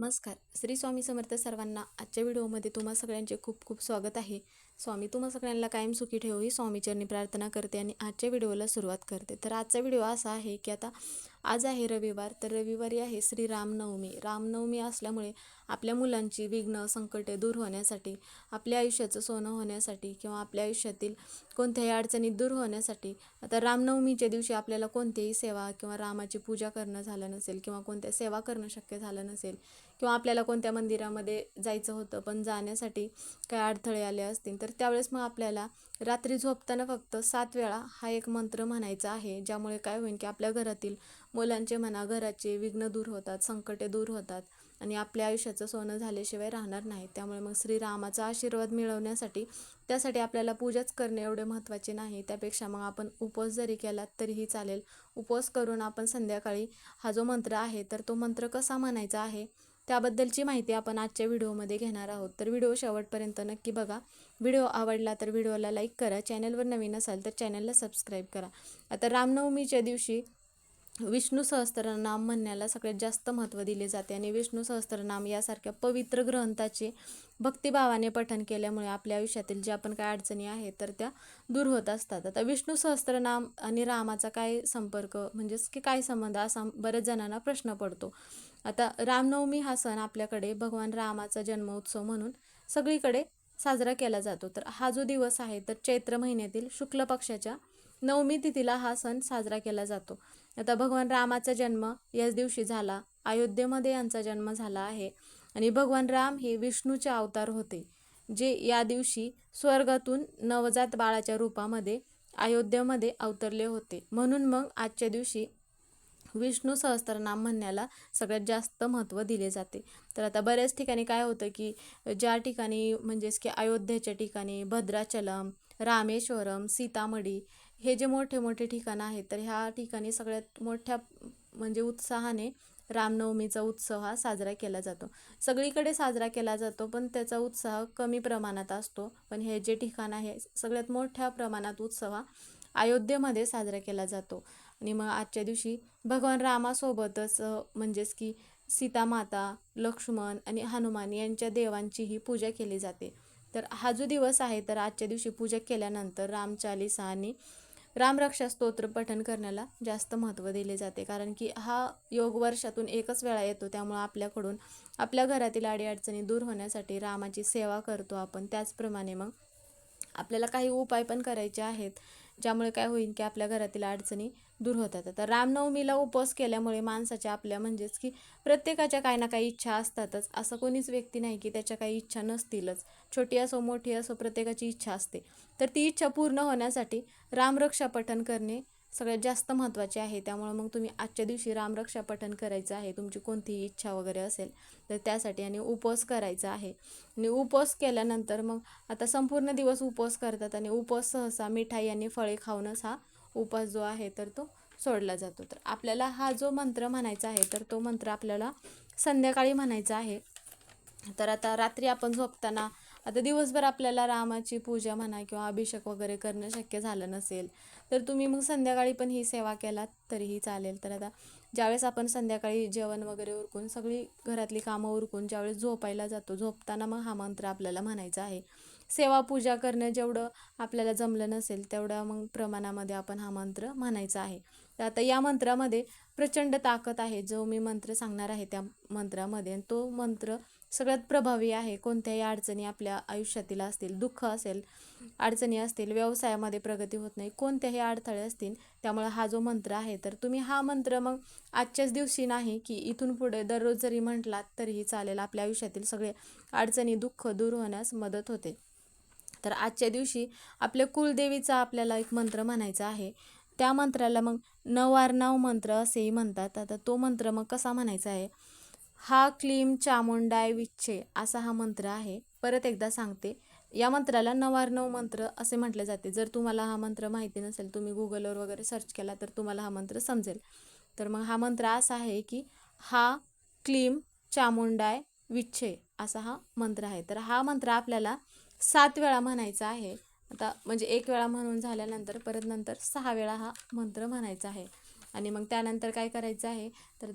नमस्कार. श्री स्वामी समर्थ सर्वांना आजच्या व्हिडिओमध्ये तुम्हा सगळ्यांचे खूप खूप स्वागत आहे. स्वामी तुम्हा सगळ्यांना कायम सुखी ठेवू ही स्वामीचरणी प्रार्थना करते आणि आजच्या व्हिडिओला सुरुवात करते. तर आजचा व्हिडिओ असा आहे की आता आज आहे रविवार तर रविवारी आहे श्री रामनवमी. रामनवमी असल्यामुळे आपल्या मुलांची विघ्न संकटे दूर होण्यासाठी आपल्या आयुष्याचं सोनं होण्यासाठी किंवा आपल्या आयुष्यातील कोणत्याही अडचणी दूर होण्यासाठी आता रामनवमीच्या दिवशी आपल्याला कोणतीही सेवा किंवा रामाची पूजा करणं झालं नसेल किंवा कोणत्या सेवा करणं शक्य झालं नसेल किंवा आपल्याला कोणत्या मंदिरामध्ये जायचं होतं पण जाण्यासाठी काय अडथळे आले असतील तर त्यावेळेस मग आपल्याला रात्री झोपताना फक्त सात वेळा हा एक मंत्र म्हणायचा आहे ज्यामुळे काय होईल की आपल्या घरातील मुलांचे म्हणा घराचे विघ्न दूर होतात संकटे दूर होतात आणि आपल्या आयुष्याचं सोनं झाल्याशिवाय राहणार नाही. त्यामुळे मग श्रीरामाचा आशीर्वाद मिळवण्यासाठी त्यासाठी आपल्याला पूजाच करणे एवढे महत्त्वाचे नाही. त्यापेक्षा मग आपण उपवास जरी केला तरीही चालेल. उपवास करून आपण संध्याकाळी हा जो मंत्र आहे तर तो मंत्र कसा म्हणायचा आहे? त्याबद्दलची माहिती आपण आजच्या व्हिडिओमध्ये घेणार आहोत. तर व्हिडिओ शेवटपर्यंत नक्की बघा. व्हिडिओ आवडला तर व्हिडिओला लाईक करा. चॅनलवर नवीन असाल तर चॅनलला सबस्क्राईब करा. आता रामनवमीच्या दिवशी विष्णू सहस्त्रनाम म्हणण्याला सगळ्यात जास्त महत्त्व दिले जाते आणि विष्णू सहस्त्रनाम यासारख्या पवित्र ग्रंथाचे भक्तिभावाने पठण केल्यामुळे आपल्या आयुष्यातील ज्या पण काय अडचणी आहेत तर त्या दूर होत असतात. आता विष्णू सहस्त्रनाम आणि रामाचा काय संपर्क म्हणजेच की काय संबंध असा बऱ्याच जणांना प्रश्न पडतो. आता रामनवमी हा सण आपल्याकडे भगवान रामाचा जन्मोत्सव म्हणून सगळीकडे साजरा केला जातो. तर हा जो दिवस आहे तर चैत्र महिन्यातील शुक्ल पक्षाच्या नवमी तिथीला हा सण साजरा केला जातो. आता भगवान रामाचा जन्म याच दिवशी झाला अयोध्येमध्ये यांचा जन्म झाला आहे आणि भगवान राम हे विष्णूचे अवतार होते जे या दिवशी स्वर्गातून नवजात बाळाच्या रूपामध्ये अयोध्येमध्ये अवतरले होते. म्हणून मग आजच्या दिवशी विष्णू सहस्त्रनाम म्हणण्याला सगळ्यात जास्त महत्त्व दिले जाते. तर आता बऱ्याच ठिकाणी काय होतं की ज्या ठिकाणी म्हणजेच की अयोध्येच्या ठिकाणी भद्राचलम रामेश्वरम सीतामढी हे जे मोठे मोठे ठिकाणं आहेत तर ह्या ठिकाणी सगळ्यात मोठ्या म्हणजे उत्साहाने रामनवमीचा उत्सव हा साजरा केला जातो. सगळीकडे साजरा केला जातो पण त्याचा उत्साह कमी प्रमाणात असतो. पण हे जे ठिकाण आहे सगळ्यात मोठ्या प्रमाणात उत्सव हा अयोध्येमध्ये साजरा केला जातो. आणि मग आजच्या दिवशी भगवान रामासोबतच म्हणजेच की सीतामाता लक्ष्मण आणि हनुमान यांच्या देवांचीही पूजा केली जाते. तर हा जो दिवस आहे तर आजच्या दिवशी पूजा केल्यानंतर रामचालिसा आणि रामरक्षा स्तोत्र पठण करण्याला जास्त महत्त्व दिले जाते. कारण की हा योग वर्षातून एकच वेळा येतो त्यामुळं आपल्याकडून आपल्या घरातील अडीअडचणी दूर होण्यासाठी रामाची सेवा करतो आपण. त्याचप्रमाणे मग आपल्याला काही उपाय पण करायचे आहेत. ज्यामुळे काय होईल की आपल्या घरातील अडचणी दूर होतात. आता रामनवमीला उपवास केल्यामुळे माणसाच्या आपल्या म्हणजेच की प्रत्येकाच्या काही ना काही इच्छा असतातच. असं कोणीच व्यक्ती नाही की त्याच्या काही इच्छा नसतीलच. छोटी असो मोठी असो प्रत्येकाची इच्छा असते. तर ती इच्छा पूर्ण होण्यासाठी रामरक्षा पठण करणे सगळ्यात जास्त महत्त्वाचे आहे. त्यामुळं मग तुम्ही आजच्या दिवशी रामरक्षा पठण करायचं आहे. तुमची कोणतीही इच्छा वगैरे असेल तर त्यासाठी आणि उपवास करायचा आहे. आणि उपवास केल्यानंतर मग आता संपूर्ण दिवस उपवास करतात आणि उपवास सहसा मिठाई आणि फळे खाऊनच हा उपवास जो आहे तर तो सोडला जातो. तर आपल्याला हा जो मंत्र म्हणायचा आहे तर तो मंत्र आपल्याला संध्याकाळी म्हणायचा आहे. तर आता रात्री आपण झोपताना आता दिवसभर आपल्याला रामाची पूजा म्हणा किंवा अभिषेक वगैरे करणं शक्य झालं नसेल तर तुम्ही मग संध्याकाळी पण ही सेवा केलात तरीही चालेल. तर आता ज्यावेळेस आपण संध्याकाळी जेवण वगैरे उरकून सगळी घरातली कामं उरकून ज्यावेळेस झोपायला जातो झोपताना मग हा मंत्र आपल्याला म्हणायचा आहे. सेवा पूजा करणं जेवढं आपल्याला जमलं नसेल तेवढ्या मग प्रमाणामध्ये आपण हा मंत्र म्हणायचा आहे. तर आता या मंत्रामध्ये प्रचंड ताकद आहे. जो मी मंत्र सांगणार आहे त्या मंत्रामध्ये आणि तो मंत्र सगळ्यात प्रभावी आहे. कोणत्याही अडचणी आपल्या आयुष्यातील असतील दुःख असेल अडचणी असतील व्यवसायामध्ये प्रगती होत नाही कोणत्याही अडथळे असतील त्यामुळे हा जो मंत्र आहे तर तुम्ही हा मंत्र मग आजच्याच दिवशी नाही की इथून पुढे दररोज जरी म्हटलात तरीही चालेल. आपल्या आयुष्यातील सगळे अडचणी दुःख दूर होण्यास मदत होते. तर आजच्या दिवशी आपल्या कुलदेवीचा आपल्याला एक मंत्र म्हणायचा आहे. त्या मंत्राला मग नवार नाव मंत्र असेही म्हणतात. आता तो मंत्र मग कसा म्हणायचा आहे? हा क्लीम चामुंडाय विच्छे असा हा मंत्र आहे. परत एकदा सांगते. या मंत्राला नवारनव मंत्र असे म्हटले जाते. जर तुम्हाला हा मंत्र माहिती नसेल तुम्ही गुगलवर वगैरे सर्च केला तर तुम्हाला हा मंत्र समजेल. तर मग हा मंत्र असा आहे की हा क्लीम चामुंडाय विच्छे असा हा मंत्र आहे. तर हा मंत्र आपल्याला सात वेळा म्हणायचा आहे. आता म्हणजे एक वेळा म्हणून झाल्यानंतर परत नंतर सहा वेळा हा मंत्र म्हणायचा आहे. आणि मग त्यानंतर काय करायचं आहे? तर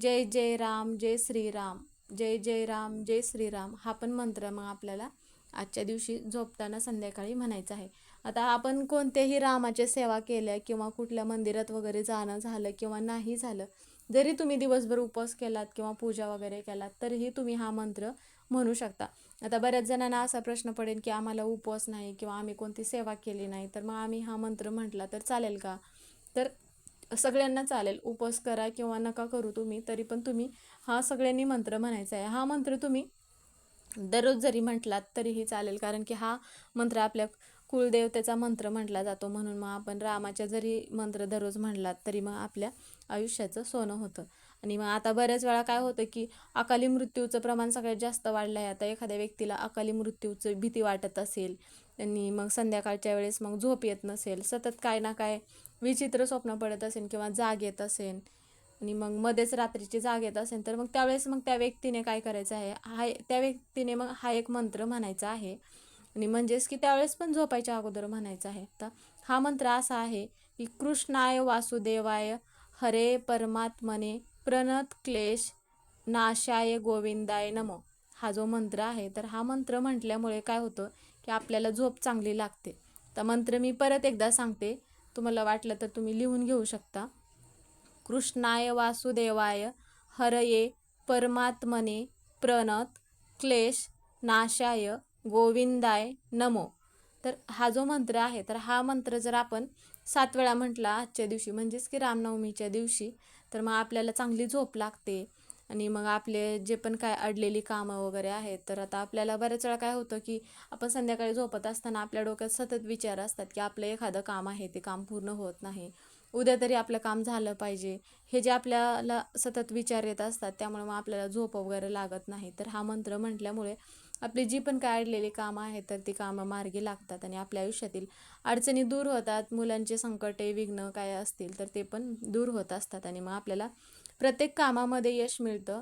जय जय राम जय श्रीराम जय जय राम जय श्रीराम हा पण मंत्र मग आपल्याला आजच्या दिवशी झोपताना संध्याकाळी म्हणायचं आहे. आता आपण कोणत्याही रामाच्या सेवा केल्या किंवा कुठल्या मंदिरात वगैरे जाणं झालं किंवा नाही झालं जरी तुम्ही दिवसभर उपवास केलात किंवा पूजा वगैरे केलात तरीही तुम्ही हा मंत्र म्हणू शकता. आता बऱ्याच जणांना असा प्रश्न पडेल की आम्हाला उपवास नाही किंवा आम्ही कोणती सेवा केली नाही तर मग आम्ही हा मंत्र म्हटला तर चालेल का? तर सगळ्यांना चालेल. उपवास करा किंवा नका करू तुम्ही तरी पण तुम्ही हा सगळ्यांनी मंत्र म्हणायचा आहे. हा मंत्र तुम्ही दररोज जरी म्हटलात तरीही चालेल कारण की हा मंत्र आपल्या कुलदेवतेचा मंत्र म्हटला जातो. म्हणून मग आपण रामाच्या जरी मंत्र दररोज म्हटलात तरी मग आपल्या आयुष्याचं सोनं होतं. आणि मग आता बऱ्याच वेळा काय होतं की अकाली मृत्यूचं प्रमाण सगळ्यात जास्त वाढलं आहे आता एखाद्या व्यक्तीला अकाली मृत्यूचं भीती वाटत असेल आणि मग संध्याकाळच्या वेळेस मग झोप येत नसेल. सतत काय ना काय विचित्र स्वप्न पडत असेल किंवा जाग येत असेल आणि मग मध्येच रात्रीची जाग येत असेल तर मग त्यावेळेस मग त्या व्यक्तीने काय करायचं आहे? हा त्या व्यक्तीने मग हा एक मंत्र म्हणायचा आहे. आणि म्हणजेच की त्यावेळेस पण झोपायच्या अगोदर म्हणायचं आहे. तर हा मंत्र असा आहे की कृष्णाय वासुदेवाय हरे परमात्मने प्रणत क्लेश नाशाय गोविंदाय नमो. हा जो मंत्र आहे तर हा मंत्र म्हटल्यामुळे काय होतं की आपल्याला झोप चांगली लागते. तर मंत्र मी परत एकदा सांगते. तुम्हाला वाटलं तर तुम्ही लिहून घेऊ शकता. कृष्णाय वासुदेवाय हरये परमात्मने प्रणत क्लेश नाशाय गोविंदाय नमो. तर हा जो मंत्र आहे तर हा मंत्र जर आपण सात वेळा म्हटला आजच्या दिवशी म्हणजेच की रामनवमीच्या दिवशी तर मग आपल्याला चांगली झोप लागते. आणि मग आपले जे पण काय अडलेली कामं वगैरे आहेत तर आता आपल्याला बऱ्याच वेळा काय होतं की आपण संध्याकाळी झोपत असताना आपल्या डोक्यात सतत विचार असतात की आपलं एखादं काम आहे ते काम पूर्ण होत नाही. उद्या तरी आपलं काम झालं पाहिजे. हे जे आपल्याला सतत विचार येत असतात त्यामुळे मग आपल्याला झोप वगैरे लागत नाही. तर हा मंत्र म्हटल्यामुळे आपली जी पण काय अडलेली कामं आहेत तर ती कामं मार्गी लागतात आणि आपल्या आयुष्यातील अडचणी दूर होतात. मुलांचे संकटे विघ्न काय असतील तर ते पण दूर होत असतात आणि मग आपल्याला प्रत्येक कामामध्ये यश मिळतं.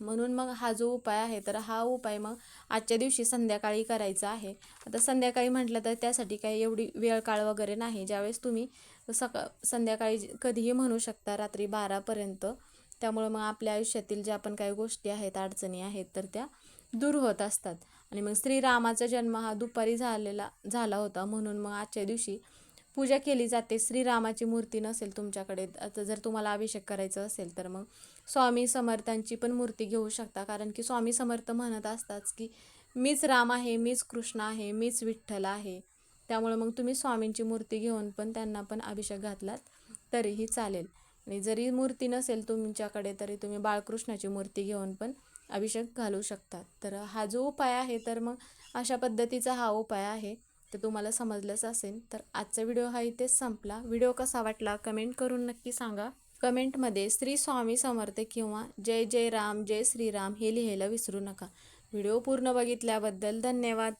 म्हणून मग हा जो उपाय आहे तर हा उपाय मग आजच्या दिवशी संध्याकाळी करायचा आहे. आता संध्याकाळी म्हटलं तर त्यासाठी काही एवढी वेळ काळ वगैरे नाही. ज्यावेळेस तुम्ही सका संध्याकाळी कधीही म्हणू शकता रात्री बारापर्यंत त्यामुळं मग आपल्या आयुष्यातील ज्या पण काही गोष्टी आहेत अडचणी आहेत तर त्या दूर होत असतात. आणि मग श्रीरामाचा जन्म हा दुपारी झालेला झाला होता. म्हणून मग आजच्या दिवशी पूजा केली जाते श्रीरामाची मूर्ती नसेल तुमच्याकडे आता जर तुम्हाला अभिषेक करायचं असेल तर मग स्वामी समर्थांची पण मूर्ती घेऊ शकता. कारण की स्वामी समर्थ म्हणत असतात की मीच राम आहे मीच कृष्ण आहे मीच विठ्ठल आहे. त्यामुळे मग तुम्ही स्वामींची मूर्ती घेऊन पण त्यांना पण अभिषेक घातलात तरीही चालेल. आणि जरी मूर्ती नसेल तुमच्याकडे तरी तुम्ही बाळकृष्णाची मूर्ती घेऊन पण अभिषेक घालू शकतात तर हा जो उपाय आहे तर मग अशा पद्धतीचा हा उपाय आहे. तर तुम्हाला समजलंच असेल. तर आजचा व्हिडिओ हा इथेच संपला. व्हिडिओ कसा वाटला कमेंट करून नक्की सांगा. कमेंटमध्ये श्री स्वामी समर्थ किंवा जय जय राम जय श्रीराम हे लिहायला विसरू नका. व्हिडिओ पूर्ण बघितल्याबद्दल धन्यवाद.